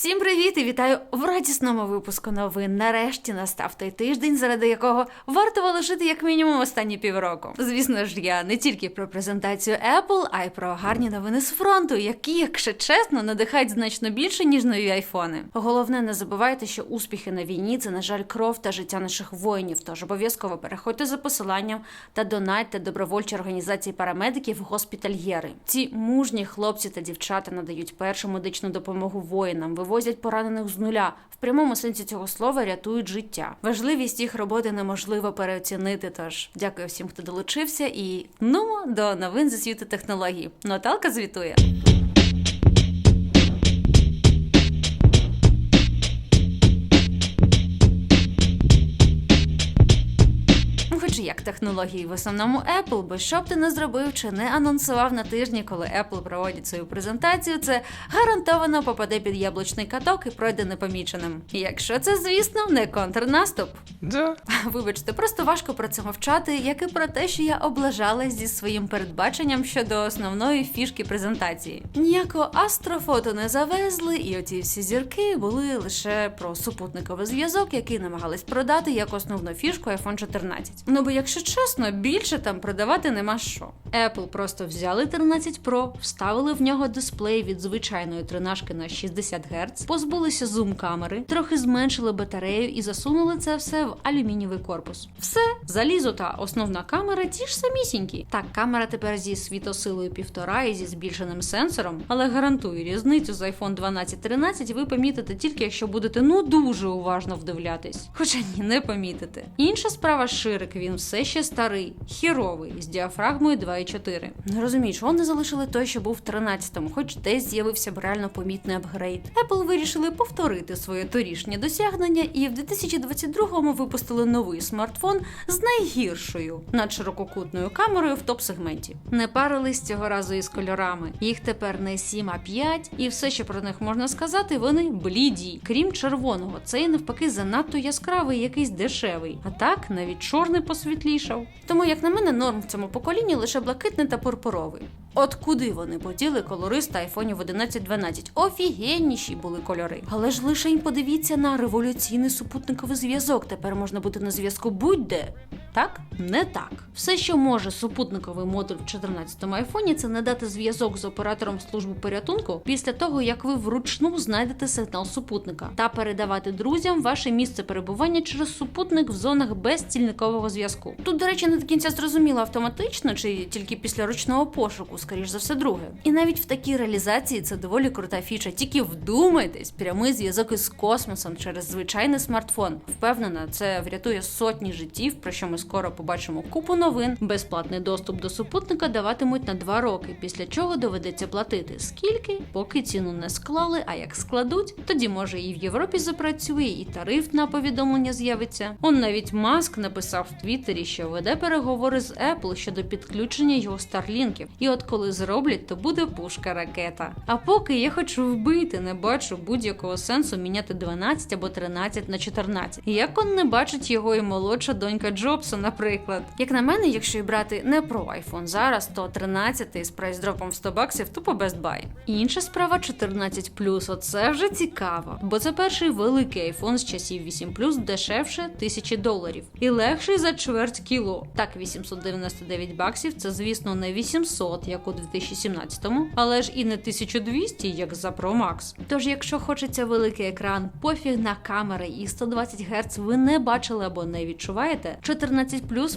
Всім привіт і вітаю в радісному випуску новин. Нарешті настав той тиждень, заради якого варто волошити як мінімум останні півроку. Звісно ж, я не тільки про презентацію Apple, а й про гарні новини з фронту, які, якщо чесно, надихають значно більше ніж нові айфони. Головне, не забувайте, що успіхи на війні це, на жаль, кров та життя наших воїнів. Тож обов'язково переходьте за посиланням та донайте добровольчі організації парамедиків госпітальєри. Ці мужні хлопці та дівчата надають першу медичну допомогу воїнам, вивозять поранених з нуля. В прямому сенсі цього слова рятують життя. Важливість їх роботи неможливо переоцінити. Тож дякую всім, хто долучився, і ну до новин зі світу технологій. Наталка звітує. Технології в основному Apple, бо що б ти не зробив чи не анонсував на тижні, коли Apple проводять свою презентацію, це гарантовано попаде під яблучний каток і пройде непоміченим. Якщо це, звісно, не контрнаступ. Да. Вибачте, просто важко про це мовчати, як і про те, що я облажалась зі своїм передбаченням щодо основної фішки презентації. Ніякого астрофото не завезли, і оці всі зірки були лише про супутниковий зв'язок, який намагались продати як основну фішку iPhone 14. Ну бо, якщо чесно, більше там продавати нема що. Apple просто взяли 13 Pro, вставили в нього дисплей від звичайної тринашки на 60 Гц, позбулися зум камери, трохи зменшили батарею і засунули це все в алюмінієвий корпус. Все, залізо та основна камера ті ж самісінькі. Так, камера тепер зі світосилою півтора і зі збільшеним сенсором, але гарантую, різницю з iPhone 12-13 ви помітите тільки якщо будете ну дуже уважно вдивлятись. Хоча ні, не помітите. Інша справа ширик, він все ще старий, хіровий, з діафрагмою 2,4. Не розумію, чого не залишили той, що був в 13-му, хоч десь з'явився б реально помітний апгрейд. Apple вирішили повторити своє торішнє досягнення і в 2022-му випустили новий смартфон з найгіршою надширококутною камерою в топ-сегменті. Не парились цього разу із кольорами. Їх тепер не 7, а 5, і все, що про них можна сказати, вони бліді. Крім червоного, цей навпаки занадто яскравий, якийсь дешевий. А так навіть чорний посвітлішав. Тому, як на мене, норм в цьому поколінні лише блакитний та пурпуровий. От куди вони поділи колориста айфонів 11-12? Офігенніші були кольори. Але ж лише подивіться на революційний супутниковий зв'язок. Тепер можна бути на зв'язку будь-де. Так? Не так. Все, що може супутниковий модуль в 14-му айфоні, це надати зв'язок з оператором служби порятунку після того, як ви вручну знайдете сигнал супутника, та передавати друзям ваше місце перебування через супутник в зонах без стільникового зв'язку. Тут, до речі, не до кінця зрозуміло автоматично чи тільки після ручного пошуку, скоріш за все, друге. І навіть в такій реалізації це доволі крута фіча. Тільки вдумайтесь, прямий зв'язок із космосом через звичайний смартфон. Впевнена, це врятує сотні життів, про що ми скоро побачимо купу новин. Безплатний доступ до супутника даватимуть на два роки, після чого доведеться платити. Скільки, поки ціну не склали, а як складуть, тоді може і в Європі запрацює, і тариф на повідомлення з'явиться. Он навіть Маск написав в Твіттері, що веде переговори з Apple щодо підключення його старлінків. І от коли зроблять, то буде пушка ракета. А поки я хочу вбити, не бачу будь-якого сенсу міняти 12 або 13 на 14. Як он не бачить його і молодша донька Джобса, наприклад. Як на мене, якщо й брати не про iPhone зараз, то 13 з прайс-дропом в 100 баксів тупо Best Buy. Інша справа 14 оце вже цікаво, бо це перший великий iPhone з часів 8 дешевше 1000 доларів і легший за чверть кіло. Так, 899 баксів це, звісно, не 800, як у 2017-му, але ж і не 1200, як за Pro Max. Тож, якщо хочеться великий екран, пофіг на камери і 120 Гц ви не бачили або не відчуваєте, 14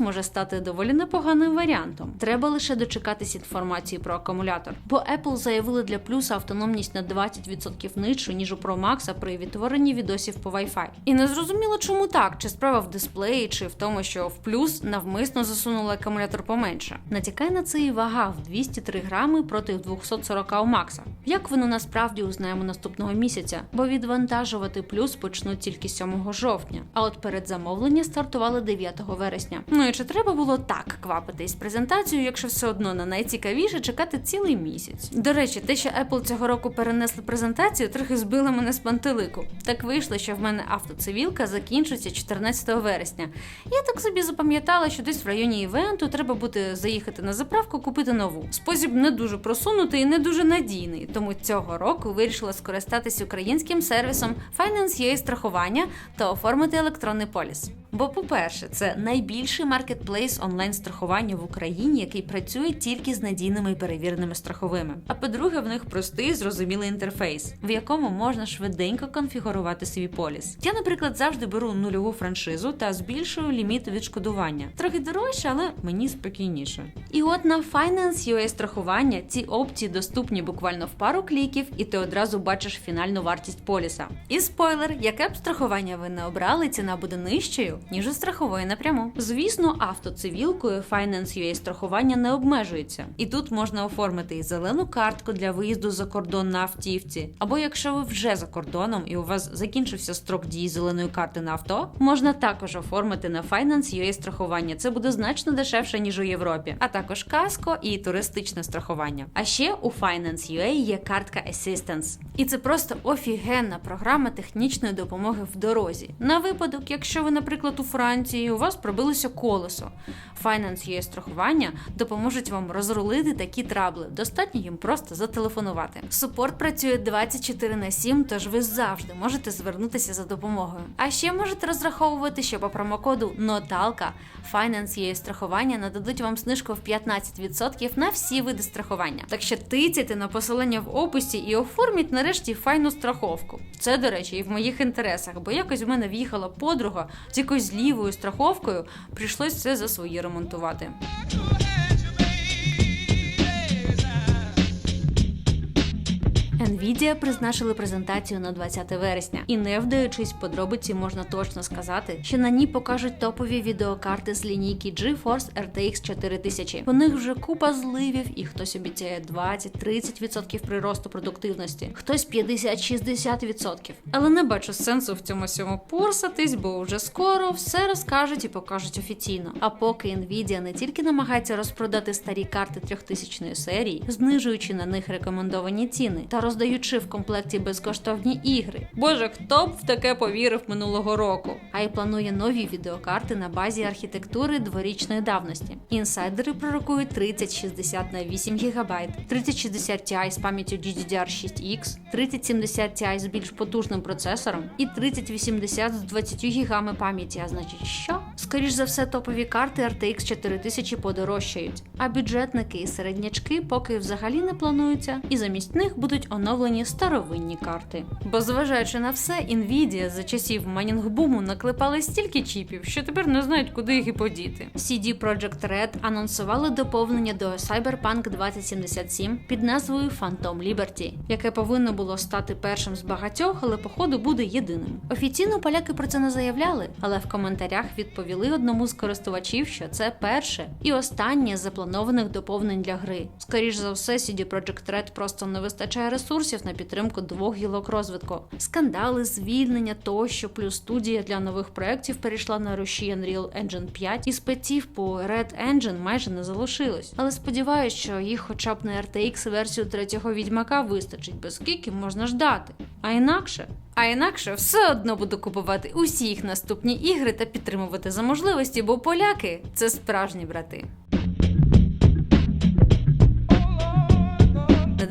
може стати доволі непоганим варіантом. Треба лише дочекатись інформації про акумулятор. Бо Apple заявили для плюса автономність на 20% нижчу, ніж у Pro Max при відтворенні відосів по Wi-Fi. І не зрозуміло, чому так, чи справа в дисплеї, чи в тому, що в плюс навмисно засунули акумулятор поменше. Натякає на це і вага в 203 грами проти 240 у Макса. Як воно насправді узнаємо наступного місяця, бо відвантажувати плюс почнуть тільки 7 жовтня. А от передзамовлення стартували 9 вересня. Вересня. Ну і чи треба було так квапитись презентацією, якщо все одно на найцікавіше чекати цілий місяць? До речі, те, що Apple цього року перенесли презентацію, трохи збило мене з пантелику. Так вийшло, що в мене автоцивілка закінчується 14 вересня. Я так собі запам'ятала, що десь в районі івенту треба буде заїхати на заправку, купити нову. Спосіб не дуже просунутий і не дуже надійний, тому цього року вирішила скористатись українським сервісом Finance.ua страхування та оформити електронний поліс. Бо, по-перше, це найбільший маркетплейс онлайн страхування в Україні, який працює тільки з надійними і перевіреними страховими. А по-друге, в них простий зрозумілий інтерфейс, в якому можна швиденько конфігурувати свій поліс. Я, наприклад, завжди беру нульову франшизу та збільшую ліміт відшкодування. Трохи дорожче, але мені спокійніше. І от на Finance.ua страхування ці опції доступні буквально в пару кліків, і ти одразу бачиш фінальну вартість поліса. І спойлер, яке б страхування ви не обрали, ціна буде нижчою, ніж у страхової напряму. Звісно, автоцивілкою Finance.ua страхування не обмежується, і тут можна оформити і зелену картку для виїзду за кордон на автівці. Або якщо ви вже за кордоном і у вас закінчився строк дії зеленої карти на авто, можна також оформити на Finance.ua страхування. Це буде значно дешевше ніж у Європі, а також каско і туристичне страхування. А ще у Finance.ua є картка Assistance. І це просто офігенна програма технічної допомоги в дорозі. На випадок, якщо ви, наприклад, у Франції, у вас пробилося колесо. Finance.ua страхування допоможуть вам розрулити такі трабли. Достатньо їм просто зателефонувати. Супорт працює 24 на 7, тож ви завжди можете звернутися за допомогою. А ще можете розраховувати, що по промокоду НОТАЛКА Finance.ua страхування нададуть вам знижку в 15% на всі види страхування. Так що тицяйте на посилання в описі і оформіть нарешті файну страховку. Це, до речі, і в моїх інтересах, бо якось у мене в'їхала подруга з якоюсь лівою страховкою, прийшлось все за свої ремонтувати. Nvidia призначили презентацію на 20 вересня, і не вдаючись подробиці, можна точно сказати, що на ній покажуть топові відеокарти з лінійки GeForce RTX 4000. У них вже купа зливів, і хтось обіцяє 20-30% приросту продуктивності, хтось 50-60%. Але не бачу сенсу в цьому всьому порсатись, бо вже скоро все розкажуть і покажуть офіційно. А поки Nvidia не тільки намагається розпродати старі карти 3000 серії, знижуючи на них рекомендовані ціни та роздаючи в комплекті безкоштовні ігри. Боже, хто б в таке повірив минулого року? А й планує нові відеокарти на базі архітектури дворічної давності. Інсайдери пророкують 3060 на 8 ГБ, 3060 Ti з пам'яттю GDDR6X, 3070 Ti з більш потужним процесором і 3080 з 20 ГБ пам'яті. А значить, що? Скоріш за все, топові карти RTX 4000 подорожчають, а бюджетники і середнячки поки взагалі не плануються, і замість них будуть оновлені старовинні карти. Бо зважаючи на все, Nvidia за часів майнінгбуму наклепали стільки чіпів, що тепер не знають, куди їх і подіти. CD Projekt Red анонсували доповнення до Cyberpunk 2077 під назвою Phantom Liberty, яке повинно було стати першим з багатьох, але походу буде єдиним. Офіційно поляки про це не заявляли, але в коментарях відповіли одному з користувачів, що це перше і останнє запланованих доповнень для гри. Скоріш за все, CD Projekt Red просто не вистачає ресурсів на підтримку двох гілок розвитку. Скандали, звільнення тощо, плюс студія для нових проєктів перейшла на руші Unreal Engine 5, і спеців по Red Engine майже не залишилось. Але сподіваюсь, що їх хоча б на RTX версію третього відьмака вистачить, бо скільки можна ждати. А інакше. А інакше все одно буду купувати усі їх наступні ігри та підтримувати за можливості, бо поляки це справжні брати.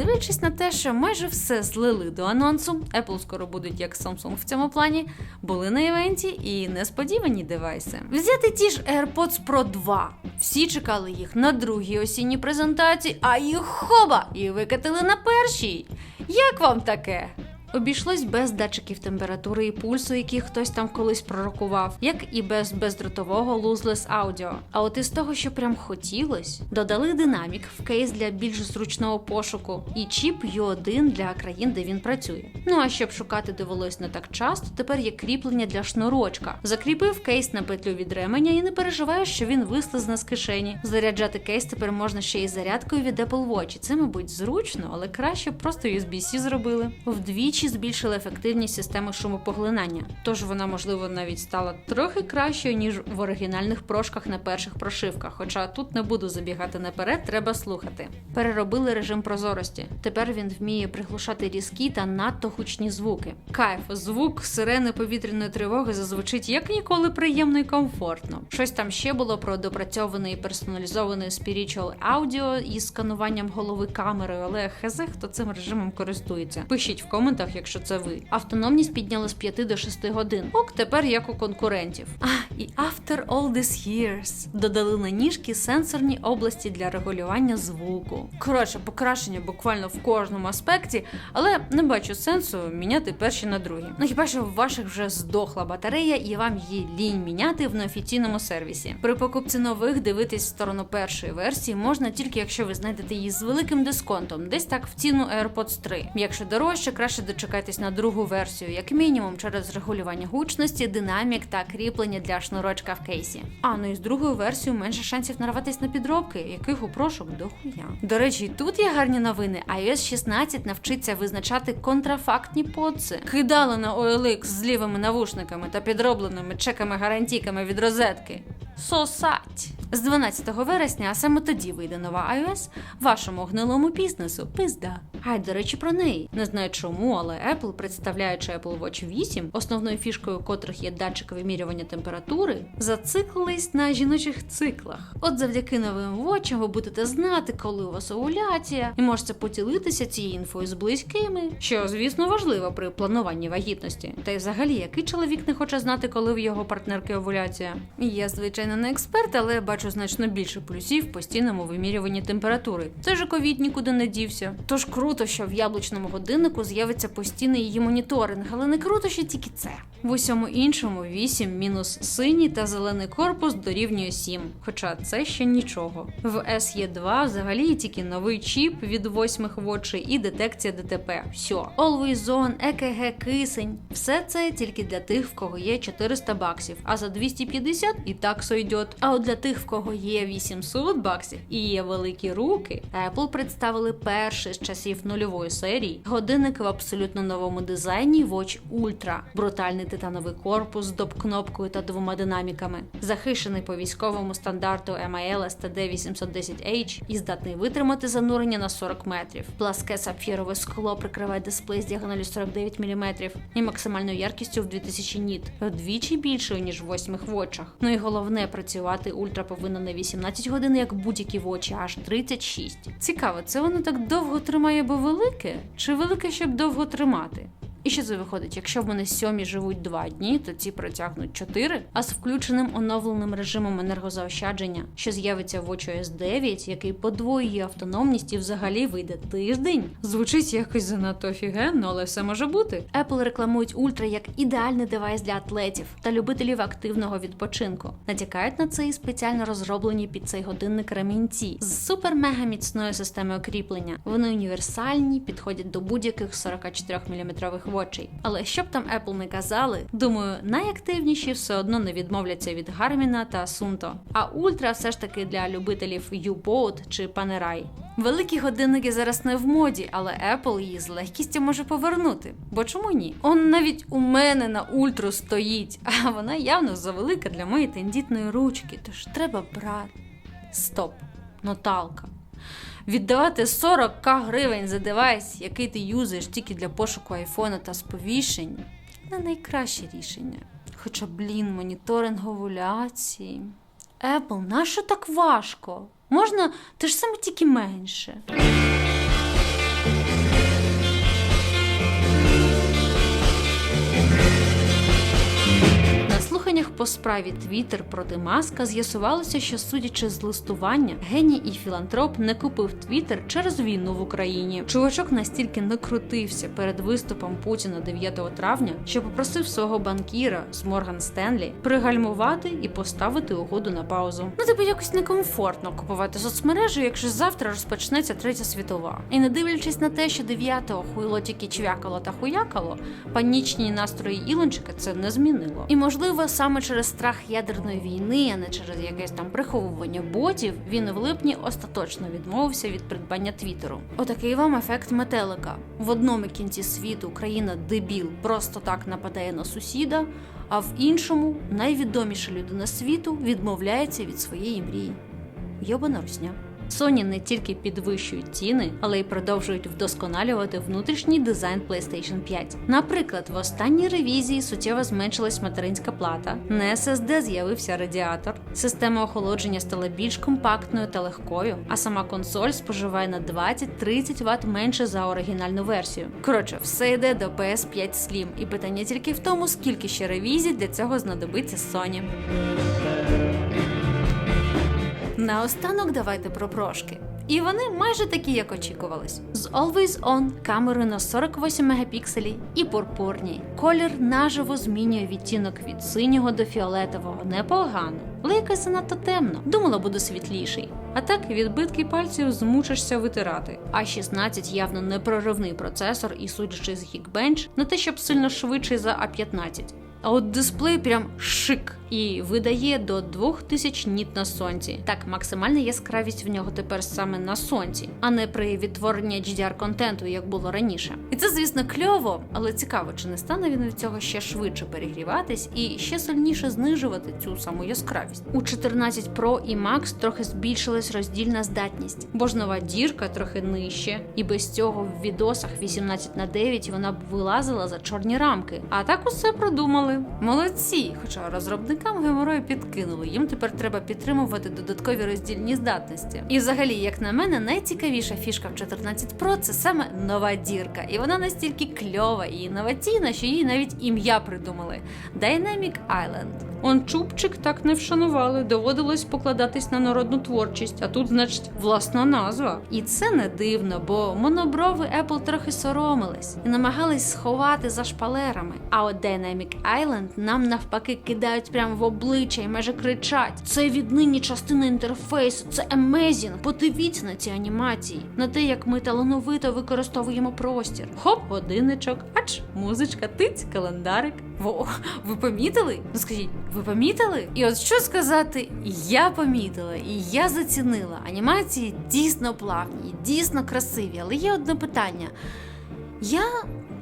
Дивлячись на те, що майже все злили до анонсу, Apple скоро будуть як Samsung в цьому плані, були на івенті і несподівані девайси. Взяти ті ж AirPods Pro 2. Всі чекали їх на другій осінній презентації, а їх хоба! І викатили на першій. Як вам таке? Обійшлось без датчиків температури і пульсу, які хтось там колись пророкував, як і без бездротового lossless аудіо. А от із того, що прям хотілось, додали динамік в кейс для більш зручного пошуку і чіп U1 для країн, де він працює. Ну а щоб шукати довелось не так часто, тепер є кріплення для шнурочка. Закріпив кейс на петлю від ременя і не переживаєш, що він вислизне з кишені. Заряджати кейс тепер можна ще й зарядкою від Apple Watch. Це, мабуть, зручно, але краще просто USB-C зробили. Вдвічі вдвічі збільшили ефективність системи шумопоглинання. Тож вона, можливо, навіть стала трохи кращою ніж в оригінальних прошках на перших прошивках. Хоча тут не буду забігати наперед, треба слухати. Переробили режим прозорості. Тепер він вміє приглушати різкі та надто гучні звуки. Кайф, звук сирени повітряної тривоги зазвучить як ніколи приємно і комфортно. Щось там ще було про допрацьований і персоналізований spiritual аудіо із скануванням голови камерою, але хз, хто цим режимом користується. Пишіть в коментах, якщо це ви. Автономність підняли з 5 до 6 годин. Ок, тепер як у конкурентів. А, і after all these years додали на ніжки сенсорні області для регулювання звуку. Коротше, покращення буквально в кожному аспекті, але не бачу сенсу міняти перші на другі. Ну хіба що в ваших вже здохла батарея, і вам її лінь міняти в неофіційному сервісі. При покупці нових дивитись в сторону першої версії можна тільки якщо ви знайдете її з великим дисконтом, десь так в ціну AirPods 3. Якщо дорожче, краще дочекайтесь на другу версію, як мінімум через регулювання гучності, динамік та кріплення для шнурочка в кейсі. А ну і з другою версією менше шансів нарватись на підробки, яких у прошок дохуя. До речі, тут є гарні новини. iOS 16 навчиться визначати контрафактні подси. Кидали на OLX з лівими навушниками та підробленими чеками гарантійками від розетки. Сосать! З 12 вересня, а саме тоді вийде нова iOS, вашому гнилому бізнесу пизда. А й до речі про неї. Не знаю чому, але Apple, представляючи Apple Watch 8, основною фішкою котрих є датчик вимірювання температури, зациклились на жіночих циклах. От завдяки новим Watch ви будете знати, коли у вас овуляція, і можете поділитися цією інфою з близькими, що, звісно, важливо при плануванні вагітності. Та й взагалі, який чоловік не хоче знати, коли в його партнерки овуляція? Я, звичайно, не експерт, але бачу значно більше плюсів в постійному вимірюванні температури. Це ж ковід нікуди не дівся. Тож круто, що в яблучному годиннику з'явиться постійний її моніторинг, але не круто, що тільки це. В усьому іншому 8 мінус синій та зелений корпус дорівнює 7. Хоча це ще нічого. В SE2 взагалі тільки новий чіп від восьмих вочей і детекція ДТП. Все. Always On, ЕКГ, кисень. Все це тільки для тих, в кого є 400 баксів, а за 250 і так сойдет. А от для тих, в кого є 800 баксів і є великі руки, Apple представили перший з часів нульової серії годинник в абсолютно новому дизайні Watch Ultra. Брутальний титановий корпус з доп-кнопкою та двома динаміками, захищений по військовому стандарту MIL STD 810H і здатний витримати занурення на 40 метрів. Пласке сапфірове скло прикриває дисплей з діагоналю 49 мм і максимальною яркістю в 2000 ніт, вдвічі більшою ніж в восьмих вочах. Ну і головне, працювати ультра повинно не 18 годин, як будь-які вочі, аж 36. Цікаво, це воно так довго тримає, бо велике, чи велике, щоб довго тримати? І що це виходить? Якщо в мене сьомі живуть два дні, то ці протягнуть 4, а з включеним оновленим режимом енергозаощадження, що з'явиться в WatchOS 9, який подвоює автономність і взагалі вийде тиждень. Звучить якось занадто офігенно, але все може бути. Apple рекламують ультра як ідеальний девайс для атлетів та любителів активного відпочинку. Натякають на це і спеціально розроблені під цей годинник ремінці з супер-мега міцною системою кріплення. Вони універсальні, підходять до будь-яких 44 мм вочей. Але б там Apple не казали, думаю, найактивніші все одно не відмовляться від Гарміна та Сунто. А ультра все ж таки для любителів U-Boat чи Panerai. Великі годинники зараз не в моді, але Apple її з легкістю може повернути. Бо чому ні? Он навіть у мене на ультру стоїть, а вона явно завелика для моєї тендітної ручки. Тож треба брати. Стоп, Наталка. Віддавати 40к гривень за девайс, який ти юзаєш тільки для пошуку айфона та сповіщень, не найкраще рішення. Хоча, блін, моніторинг овуляції. Apple, нащо так важко? Можна те ж саме тільки менше. По справі Twitter проти Маска з'ясувалося, що, судячи з листування, геній і філантроп не купив Twitter через війну в Україні. Чувачок настільки накрутився перед виступом Путіна 9 травня, що попросив свого банкіра з Морган Стенлі пригальмувати і поставити угоду на паузу. Ну, типу, якось некомфортно купувати соцмережу, якщо завтра розпочнеться третя світова. І не дивлячись на те, що 9-го хуйло тільки чвякало та хуякало, панічні настрої Ілончика це не змінило. І можливо, саме через страх ядерної війни, а не через якесь там приховування ботів, він в липні остаточно відмовився від придбання Твіттеру. Отакий вам ефект метелика. В одному кінці світу країна дебіл просто так нападає на сусіда, а в іншому найвідоміша людина світу відмовляється від своєї мрії. Йобана русня. Sony не тільки підвищують ціни, але й продовжують вдосконалювати внутрішній дизайн PlayStation 5. Наприклад, в останній ревізії суттєво зменшилась материнська плата, на SSD з'явився радіатор, система охолодження стала більш компактною та легкою, а сама консоль споживає на 20-30 Вт менше за оригінальну версію. Коротше, все йде до PS5 Slim, і питання тільки в тому, скільки ще ревізій для цього знадобиться Sony. Наостанок давайте про прошки. І вони майже такі, як очікувалось. З Always On камерою на 48 мегапікселів і пурпурній. Колір наживо змінює відтінок від синього до фіолетового. Непогано. Але якось занадто темно. Думала, буде світліший. А так відбитки пальців змучишся витирати. А 16 явно непроривний процесор і судячи з Geekbench, не те, щоб сильно швидший за А15. А от дисплей прям шик і видає до 2000 ніт на сонці. Так, максимальна яскравість в нього тепер саме на сонці, а не при відтворенні HDR контенту, як було раніше. І це, звісно, кльово, але цікаво, чи не стане він від цього ще швидше перегріватись і ще сильніше знижувати цю саму яскравість. У 14 Pro і Max трохи збільшилась роздільна здатність, бо ж нова дірка трохи нижче, і без цього в відосах 18 на 9 вона б вилазила за чорні рамки. А так усе продумали. Молодці! Хоча розробникам геморою підкинули. Їм тепер треба підтримувати додаткові роздільні здатності. І взагалі, як на мене, найцікавіша фішка в 14 Pro це саме нова дірка. І вона настільки кльова і інноваційна, що їй навіть ім'я придумали Dynamic Island. Он чубчик так не вшанували, доводилось покладатись на народну творчість, а тут, значить, власна назва. І це не дивно, бо моноброви Apple трохи соромились і намагались сховати за шпалерами. А от Dynamic Island нам навпаки кидають прямо в обличчя і майже кричать: це віднині частина інтерфейсу, це amazing! Подивіться на ці анімації, на те, як ми талановито використовуємо простір. Хоп, годинничок, ач, музичка, тиць, календарик. Во, ви помітили? Ну скажіть, ви помітили? І от що сказати, я помітила і я зацінила. Анімації дійсно плавні, дійсно красиві, але є одне питання. Я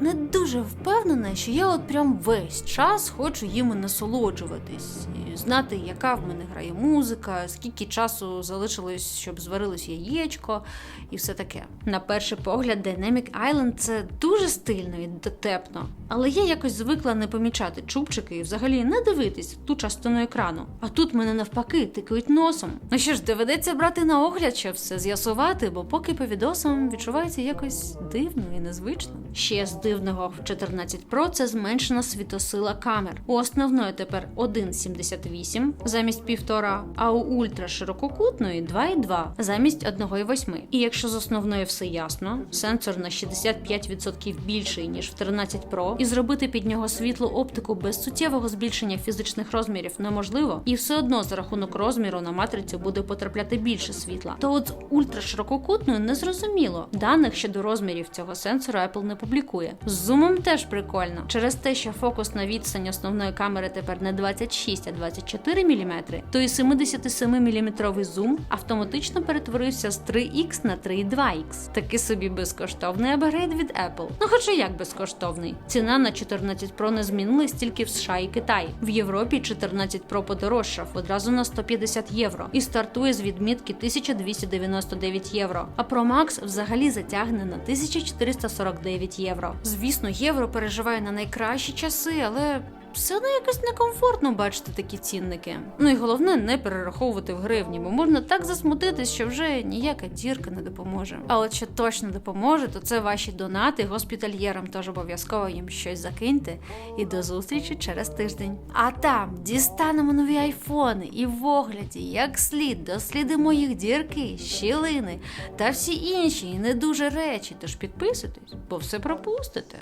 не дуже впевнена, що я от прям весь час хочу їми насолоджуватись, і знати, яка в мене грає музика, скільки часу залишилось, щоб зварилось яєчко і все таке. На перший погляд, Dynamic Island це дуже стильно і дотепно, але я якось звикла не помічати чубчики і взагалі не дивитись ту частину екрану. А тут мене навпаки тикають носом. Ну що ж, доведеться брати на огляд, щоб все з'ясувати, бо поки по відосам відчувається якось дивно і незвично. Ще з дивного в 14 Pro це зменшена світосила камер. У основної тепер 1,78 замість 1,5, а у ультра ширококутної 2,2 замість 1,8. І якщо з основної все ясно, сенсор на 65% більший ніж в 13 Pro, і зробити під нього світлу оптику без суттєвого збільшення фізичних розмірів неможливо, і все одно за рахунок розміру на матрицю буде потрапляти більше світла. То от з ультраширококутною не зрозуміло. Даних щодо розмірів цього сенсора Apple не публікує. З зумом теж прикольно. Через те, що фокусна відстань основної камери тепер не 26, а 24 мм, то і 77 мм зум автоматично перетворився з 3X на 3,2X. Такий собі безкоштовний апгрейд від Apple. Ну хоча як безкоштовний. Ціна на 14 Pro не змінилась тільки в США і Китаї. В Європі 14 Pro подорожчав одразу на 150 євро і стартує з відмітки 1299 євро. А Pro Max взагалі затягне на 1449 євро. Звісно, євро переживає на найкращі часи, але все одно якось некомфортно бачити такі цінники. Ну і головне не перераховувати в гривні, бо можна так засмутитись, що вже ніяка дірка не допоможе. А от що точно допоможе, то це ваші донати госпітальєрам, тож обов'язково їм щось закиньте. І до зустрічі через тиждень. А там дістанемо нові айфони і в огляді, як слід, дослідимо їх дірки, щілини та всі інші і не дуже речі. Тож підписуйтесь, бо все пропустите.